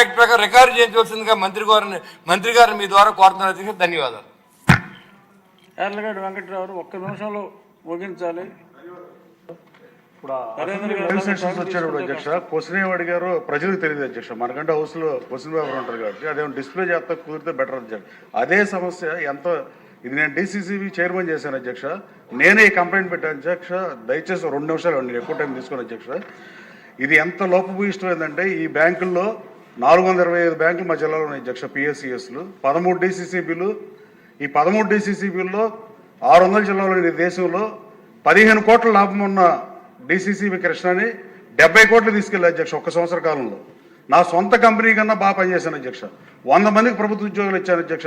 Act ప్రకారం record చేయించవలసిందిగా మంత్రి గారిని మంత్రి గారిని మీ ద్వారా కోరుతున్న అధ్యక్ష ధన్యవాదాలు. ఎర్లగడ్డ వెంకట్రావు ఒక్క నిమిషంలో ముగించాలి. క్వశ్చన్ అడిగారు ప్రజలకు తెలియదు అధ్యక్ష. మనకంటే హౌస్లో క్వశ్చన్ పేపర్ ఉంటుంది కాబట్టి అదేమో డిస్ప్లే చేస్తా కుదిరితే బెటర్ అధ్యక్ష. అదే సమస్య ఎంత ఇది నేను డిసిసిబి చైర్మన్ చేశాను అధ్యక్ష. నేనే ఈ కంప్లైంట్ పెట్టాను అధ్యక్ష. దయచేసి రెండు నిమిషాలు అండి ఎక్కువ టైం తీసుకుని అధ్యక్ష. ఇది ఎంత లోపభూయిష్టమైందంటే ఈ బ్యాంకుల్లో నాలుగు వందల ఇరవై ఐదు బ్యాంకులు మా జిల్లాలో ఉన్నాయి అధ్యక్ష పిఎస్సిఎస్లు పదమూడు డిసిసిబిలు ఈ పదమూడు డిసిసిబిల్లో ఆరు వందల జిల్లాలోని దేశంలో పదిహేను కోట్ల లాభం ఉన్న డిసిసిబి కృష్ణని డెబ్బై కోట్లు తీసుకెళ్ళి అధ్యక్ష ఒక్క సంవత్సర కాలంలో. నా సొంత కంపెనీ కన్నా బాగా పనిచేశాను అధ్యక్ష. వంద మందికి ప్రభుత్వ ఉద్యోగాలు ఇచ్చాను అధ్యక్ష.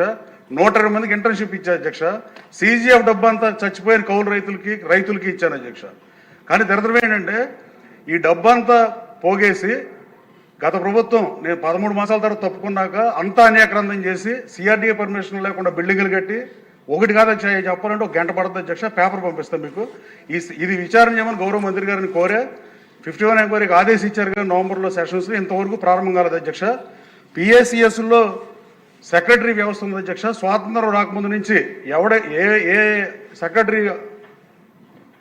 నూట ఇరవై మందికి ఇంటర్న్షిప్ ఇచ్చాను అధ్యక్ష. సీజీఎఫ్ డబ్బు అంతా చచ్చిపోయిన కౌలు రైతులకి రైతులకి ఇచ్చాను అధ్యక్ష. కానీ దరిద్రం ఏంటంటే ఈ డబ్బంతా పోగేసి గత ప్రభుత్వం నేను పదమూడు మాసాల తర్వాత తప్పుకున్నాక అంతా అన్యాక్రాంతం చేసి సిఆర్డీఏ పర్మిషన్ లేకుండా బిల్డింగులు కట్టి ఒకటి కాదు చెప్పాలంటే ఒక గంట పడుతుంది అధ్యక్ష పేపర్ పంపిస్తాం మీకు. ఈ ఇది విచారణ చేయమని గౌరవ మంత్రి గారిని కోరే ఫిఫ్టీ వన్ ఎంక్వైరీకి ఆదేశించారు కానీ నవంబర్లో సెషన్స్ ఇంతవరకు ప్రారంభం కాలేదు అధ్యక్ష. పిఎస్సిఎస్లో సెక్రటరీ వ్యవస్థ ఉంది అధ్యక్ష. స్వాతంత్రం రాకముందు నుంచి ఎవడ ఏ ఏ సెక్రటరీ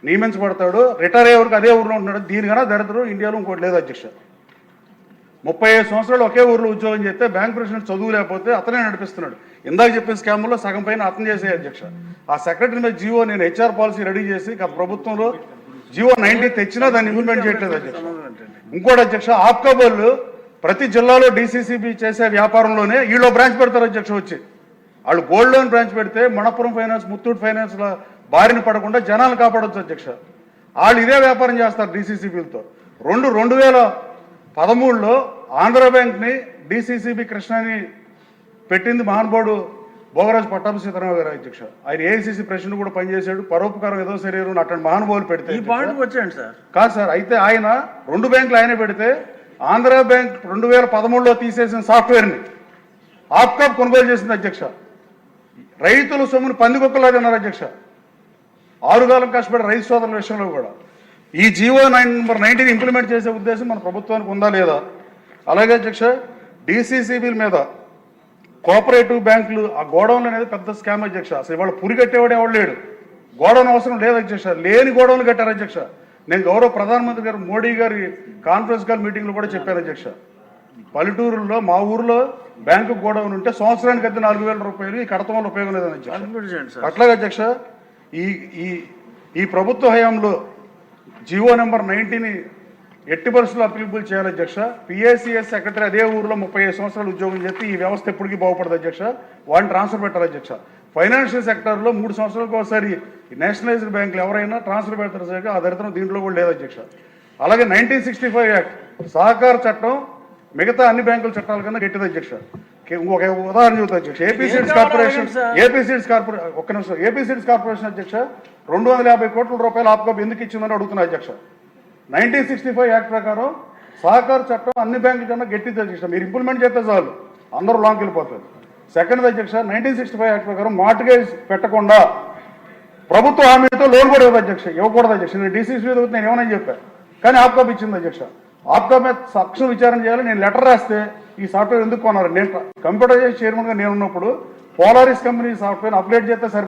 నియమించబడతాడో రిటైర్ అయ్యే వరకు అదే ఊర్లో ఉంటున్నాడు. దీనికన్నా దరిద్రం ఇండియాలో ఇంకోటి లేదు అధ్యక్ష. ముప్పై ఐదు సంవత్సరాలు ఒకే ఊర్లో ఉద్యోగం చేస్తే బ్యాంక్ ప్రెసిడెంట్ చదువు లేకపోతే అతనే నడిపిస్తున్నాడు. ఇందాక చెప్పిన స్కామ్లో సగం పైన అతను చేసే అధ్యక్ష. ఆ సెక్రటరీ మీద జీవో నేను హెచ్ఆర్ పాలసీ రెడీ చేసి గత ప్రభుత్వంలో జియో నైన్టీ తెచ్చినా దాన్ని ఇంప్లిమెంట్ చేయట్లేదు అధ్యక్ష. ఇంకోటి అధ్యక్ష ఆప్కా ప్రతి జిల్లాలో డిసిసిబి చేసే వ్యాపారంలోనే వీళ్ళు బ్రాంచ్ పెడతారు అధ్యక్ష వచ్చి. వాళ్ళు గోల్డ్ లోన్ బ్రాంచ్ పెడితే మణపురం ఫైనాన్స్ ముత్తూట్ ఫైనాన్స్ బారిన పడకుండా జనాలు కాపాడొచ్చు అధ్యక్ష. వాళ్ళు ఇదే వ్యాపారం చేస్తారు డిసిసిబిలతో రెండు రెండు వేల పదమూడులో ఆంధ్ర బ్యాంక్ని డిసిసిబి కృష్ణని పెట్టింది మహానుభావుడు భోగరాజు పట్టాభి సీతారామ గారు అధ్యక్ష. ఆయన ఏఐసిసి ప్రెసిడెంట్ కూడా పనిచేశాడు. పరోపకారం ఏదో శరీరం అటువంటి మహానుభావులు పెడితే ఈ వచ్చాయండి సార్. కాదు సార్ అయితే ఆయన రెండు బ్యాంకులు ఆయనే పెడితే ఆంధ్ర బ్యాంక్ రెండు వేల పదమూడులో తీసేసిన సాఫ్ట్వేర్ని ఆప్కాప్ కొనుగోలు చేసింది అధ్యక్ష. రైతుల సొమ్మును పందికొక్కలా తిన్నారు అధ్యక్ష. ఆరుగాలం కష్టపడి రైతు సోదరుల విషయంలో కూడా. ఈ GO nine number nineteen implement చేసే ఉద్దేశం మన ప్రభుత్వానికి ఉందా లేదా? అలాగే అధ్యక్ష డిసిసిబిల మీద కోఆపరేటివ్ బ్యాంకులు ఆ గోడౌన్లు అనేది పెద్ద స్కామ్ అధ్యక్ష. అసలు ఇవాళ పురి కట్టేవాడు ఎవడు లేడు. గోడౌన్ అవసరం లేదు అధ్యక్ష. లేని గోడౌన్లు కట్టారు అధ్యక్ష. నేను గౌరవ ప్రధానమంత్రి గారు మోడీ గారి కాన్ఫరెన్స్ కాల్ మీటింగ్లో కూడా చెప్పాను అధ్యక్ష. పల్లెటూరులో మా ఊర్లో బ్యాంకు గోడౌన్ ఉంటే సంవత్సరానికి అయితే నాలుగు వేల రూపాయలు. ఈ కడతం వల్ల ఉపయోగం లేదని అధ్యక్ష. అట్లాగే అధ్యక్ష ఈ ఈ ఈ ప్రభుత్వ హయాంలో జివో నెంబర్ నైన్టీని ఎట్టి పరిస్థితుల్లో అప్లికబుల్ చేయాలి అధ్యక్ష. పిఎస్సిఎస్ సెక్రటరీ అదే ఊర్లో ముప్పై ఐదు సంవత్సరాలు ఉద్యోగం చేస్తే ఈ వ్యవస్థ ఎప్పటికీ బాగుపడదు అధ్యక్ష. వాడిని ట్రాన్స్ఫర్ పెట్టాలి అధ్యక్ష. ఫైనాన్షియల్ సెక్టర్లో మూడు సంవత్సరాలకు ఒకసారి నేషనలైజ్డ్ బ్యాంకులు ఎవరైనా ట్రాన్స్ఫర్ పెడతారు సరిగ్గా ఆ దరిద్రం దీంట్లో కూడా లేదు అధ్యక్ష. అలాగే నైన్టీన్ సిక్స్టీ ఫైవ్ యాక్ట్ సహకార చట్టం మిగతా అన్ని బ్యాంకుల చట్టాల కన్నా గట్టిది అధ్యక్ష. కే- ఇంకొక ఉదాహరణ చెబుతా అధ్యక్ష. AP seeds corporation. AP seeds corporation ఒక్క నిమిషం ఏపీ సీడ్స్ కార్పొరేషన్ అధ్యక్ష రెండు వందల యాభై కోట్ల రూపాయలు ఆప్కాప్ ఎందుకు ఇచ్చిందని అడుగుతున్నా అధ్యక్ష. నైన్టీన్ సిక్స్టీ ఫైవ్ యాక్ట్ ప్రకారం సహకార చట్టం అన్ని బ్యాంకుల కన్నా గట్టిది అధ్యక్ష. మీరు ఇంప్లిమెంట్ చేస్తే చాలు. అందరూ లాంగ్ వెళ్ళిపోతారు. సెకండ్ అధ్యక్ష నైన్టీన్ సిక్స్టీ ఫైవ్ యాక్ట్ ప్రకారం మార్టిగేజ్ పెట్టకుండా ప్రభుత్వ హామీతో లోన్ కూడా ఇవ్వదు అధ్యక్ష. ఇవ్వకూడదు అధ్యక్ష. నేను డీసీసీ నేను ఏమని చెప్పాను కానీ ఆప్కాప్ ఇచ్చింది అధ్యక్ష. ఆప్కాప్ మీద సక్షం విచారణ చేయాలి. నేను లెటర్ రాస్తే ఈ సాఫ్ట్వేర్ ఎందుకు కొన్నారు నేను కంప్యూటర్ చైర్మన్గా నేను ఉన్నప్పుడు పోలారిస్ కంపెనీ సాఫ్ట్వేర్ అప్డేట్ చేస్తే సరి